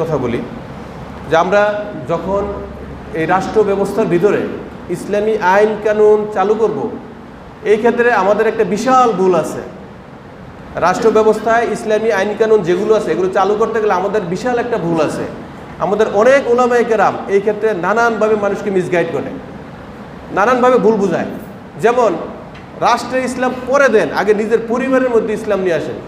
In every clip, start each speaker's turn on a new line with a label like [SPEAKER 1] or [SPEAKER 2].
[SPEAKER 1] কথা বলি, যে আমরা যখন এই রাষ্ট্র ব্যবস্থার ভিতরে ইসলামী আইন কানুন চালু করব, এই ক্ষেত্রে আমাদের একটা বিশাল ভুল আছে। রাষ্ট্র ব্যবস্থায় ইসলামী আইন কানুন যেগুলো আছে, এগুলো চালু করতে গেলে আমাদের বিশাল একটা ভুল আছে। আমাদের অনেক ওলামায় কেরাম এই ক্ষেত্রে নানানভাবে মানুষকে মিসগাইড করে। নানানভাবে ভুল বুঝায়। যেমন, রাষ্ট্রে ইসলাম পরে দেন, আগে নিজের পরিবারের মধ্যে ইসলাম নিয়ে আসেন।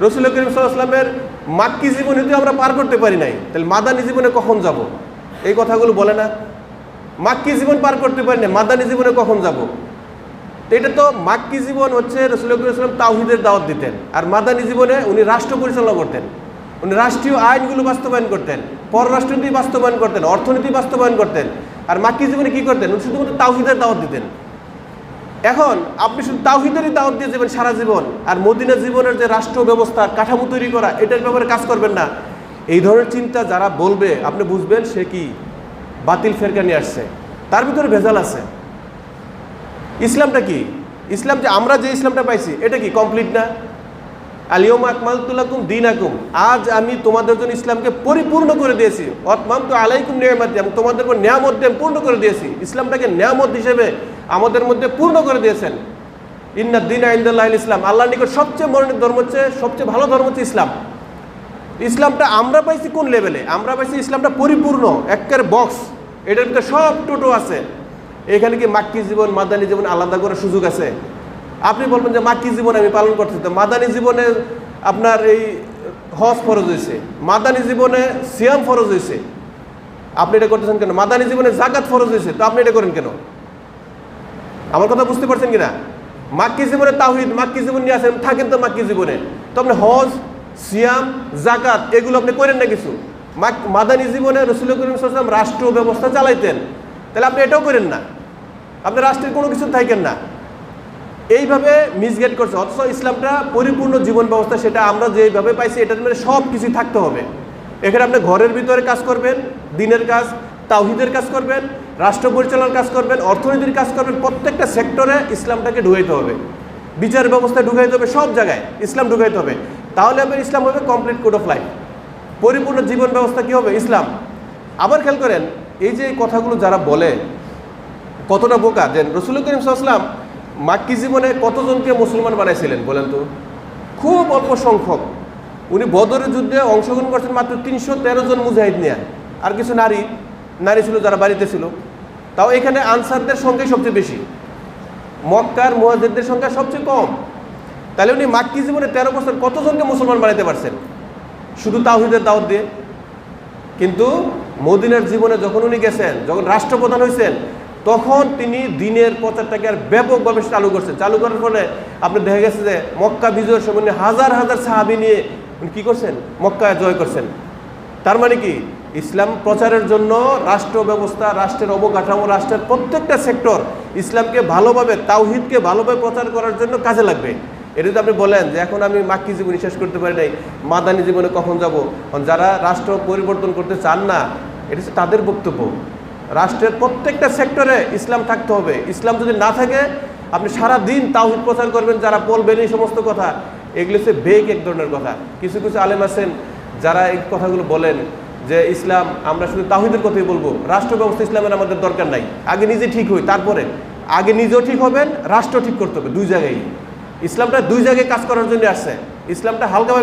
[SPEAKER 1] রসুল করিম সাল্লামের মাক্কি জীবনে আমরা পার করতে পারি নাই। তাহলে মাদানী জীবনে কখন যাব? এই কথাগুলো বলে না। মাক্কি জীবন পার করতে পারি না মাদানী জীবনে কখন যাব? তো এটা তো মাক্কি জীবন হচ্ছে রসুল করিম তাওহিদের দাওয়াত দিতেন। আর মাদানী জীবনে উনি রাষ্ট্র পরিচালনা করতেন। উনি রাষ্ট্রীয় আইনগুলো বাস্তবায়ন করতেন, পররাষ্ট্রনীতি বাস্তবায়ন করতেন, অর্থনীতি বাস্তবায়ন করতেন। আর মাক্কি জীবনে কি করতেন? উনি শুধুমাত্র তাওহিদের দাওয়াত দিতেন। এখন আপনি শুধু তাওহিদেরই দাওয়াত দিয়ে যাবেন সারা জীবন। আর মদিনা জীবনের যে রাষ্ট্র ব্যবস্থা কাঠামো তৈরি করা, এটার ব্যাপারে কাজ করবেন না। এই ধরনের চিন্তা যারা বলবে, আপনি বুঝবেন সে কি? বাতিল ফেরকা নিয়ে আসছে। তার ভিতরে ভেজাল আছে। ইসলামটা কি? ইসলাম যে আমরা যে ইসলামটা পাইছি, এটা কি কমপ্লিট না? আলিয়ম আকমাল তুলাকুম দিন আকুম আজ আমি তোমাদের জন্য ইসলামকে পরিপূর্ণ করে দিয়েছি। অতমাম তো আলাইকুম নিয়ামত, আমি তোমাদের উপর নিয়ামত পূর্ণ করে দিয়েছি। ইসলামটাকে নিয়ামত হিসেবে আমাদের মধ্যে পূর্ণ করে দিয়েছেন। ইন্না দিন আইন্দাল্লাহ ইসলাম। আল্লাহ নিকট সবচেয়ে মনোনীত ধর্ম হচ্ছে, সবচেয়ে ভালো ধর্ম হচ্ছে ইসলাম। ইসলামটা আমরা পাইছি কোন লেভেলে আমরা পাইছি ইসলামটা পরিপূর্ণ, একের বক্স এটার ভিতরে সব টোটো আছে। এখানে কি মাক্কি জীবন, মাদানী জীবন আলাদা করার সুযোগ আছে? আপনি বলবেন যে মাক্কি জীবন আমি পালন করছি তো, মাদানী জীবনে আপনার এই হজ ফরজ হয়েছে, মাদানী জীবনে সিয়াম ফরজ হয়েছে। আপনি এটা করতেছেন কেন? মাদানী জীবনে জাকাত ফরজ হয়েছে, তো আপনি এটা করেন কেন? আমার কথা বুঝতে পারছেন কিনা? মাক্কি জীবনে তাহিদ মাক্কি জীবন নিয়ে আসেন, থাকেন তো মাক্কি জীবনে। তো আপনি হজ, সিয়াম জাকাত এগুলো আপনি করেন না কিছু। মাদানী জীবনে রসুল করিম সাল্লাম রাষ্ট্র ব্যবস্থা চালাইতেন। তাহলে আপনি এটাও করেন না। আপনি রাষ্ট্রের কোনো কিছু থাকেন না। এইভাবে মিসগেট করছে। অথচ ইসলামটা পরিপূর্ণ জীবন ব্যবস্থা, সেটা আমরা যেভাবে পাইছি, এটার মধ্যে সব কিছুই থাকতে হবে। এখানে আপনি ঘরের ভিতরে কাজ করবেন, দিনের কাজ, তাওহিদের কাজ করবেন রাষ্ট্র পরিচালনার কাজ করবেন, অর্থনীতির কাজ করবেন, প্রত্যেকটা সেক্টরে ইসলামটাকে ঢুকাইতে হবে। বিচার ব্যবস্থায় ঢুকাইতে হবে সব জায়গায়, ইসলাম ঢুকাইতে হবে। তাহলে আপনার ইসলাম হবে কমপ্লিট কোড অফ লাইফ পরিপূর্ণ জীবন ব্যবস্থা কী হবে? ইসলাম। আবার খেয়াল করেন, এই যে কথাগুলো যারা বলে, কতটা বোকা, যে রসুল করিম সাল্লাম মাক্কি জীবনে কতজনকে মুসলমান বানাইছিলেন বলেন তো? খুব অল্প সংখ্যক। উনি বদরের যুদ্ধে অংশগ্রহণ করছেন মাত্র তিনশো তেরো জন মুজাহিদ নিয়ে। আর কিছু নারী নারী ছিল, যারা বাড়িতে ছিল, তাও এখানে আনসারদের সংখ্যাই সবচেয়ে বেশি। মক্কার মুহাজিদদের সংখ্যা সবচেয়ে কম। তাহলে উনি মাক্কি জীবনে তেরো বছর কতজনকে মুসলমান বানাইতে পারছেন? শুধু তাওহিদের দাওয়াত দিয়ে। কিন্তু মদিনার জীবনে যখন উনি গেছেন, যখন রাষ্ট্রপ্রধান হয়েছেন তখন তিনি দিনের প্রচারটাকে আর ব্যাপকভাবে চালু করছেন। চালু করার ফলে আপনি দেখা গেছে যে মক্কা বিজয়ের সময় হাজার হাজার সাহাবি নিয়ে উনি কী করছেন? মক্কা জয় করছেন। তার মানে কি? ইসলাম প্রচারের জন্য রাষ্ট্র ব্যবস্থা, রাষ্ট্রের অবকাঠামো, রাষ্ট্রের প্রত্যেকটা সেক্টর ইসলামকে ভালোভাবে, তাওহিদকে ভালোভাবে প্রচার করার জন্য কাজে লাগবে। এটা যদি আপনি বলেন যে এখন আমি মাক্কি জীবনী শেষ করতে পারি নাই, মাদানী জীবনে কখন যাব? যারা রাষ্ট্র পরিবর্তন করতে চান না, এটা হচ্ছে তাদের বক্তব্য। রাষ্ট্রের প্রত্যেকটা সেক্টরে ইসলাম থাকতে হবে। ইসলাম যদি না থাকে, আপনি সারা দিন তাওহিদ প্রচার করবেন, যারা বলবেন এই সমস্ত কথা, এগুলো হচ্ছে বেগ এক ধরনের কথা। কিছু কিছু আলেম আছেন, যারা এই কথাগুলো বলেন যে ইসলাম, আমরা শুধু তাহিদের কথাই বলব। রাষ্ট্র ব্যবস্থা ইসলামের আমাদের দরকার নাই। আগে নিজে ঠিক হই, তারপরে। আগে নিজেও ঠিক হবেন রাষ্ট্র ঠিক করতে হবে, দুই জায়গায় ইসলামটা দুই জায়গায় কাজ করার জন্য আসছে। ইসলামটা হালকাভাবে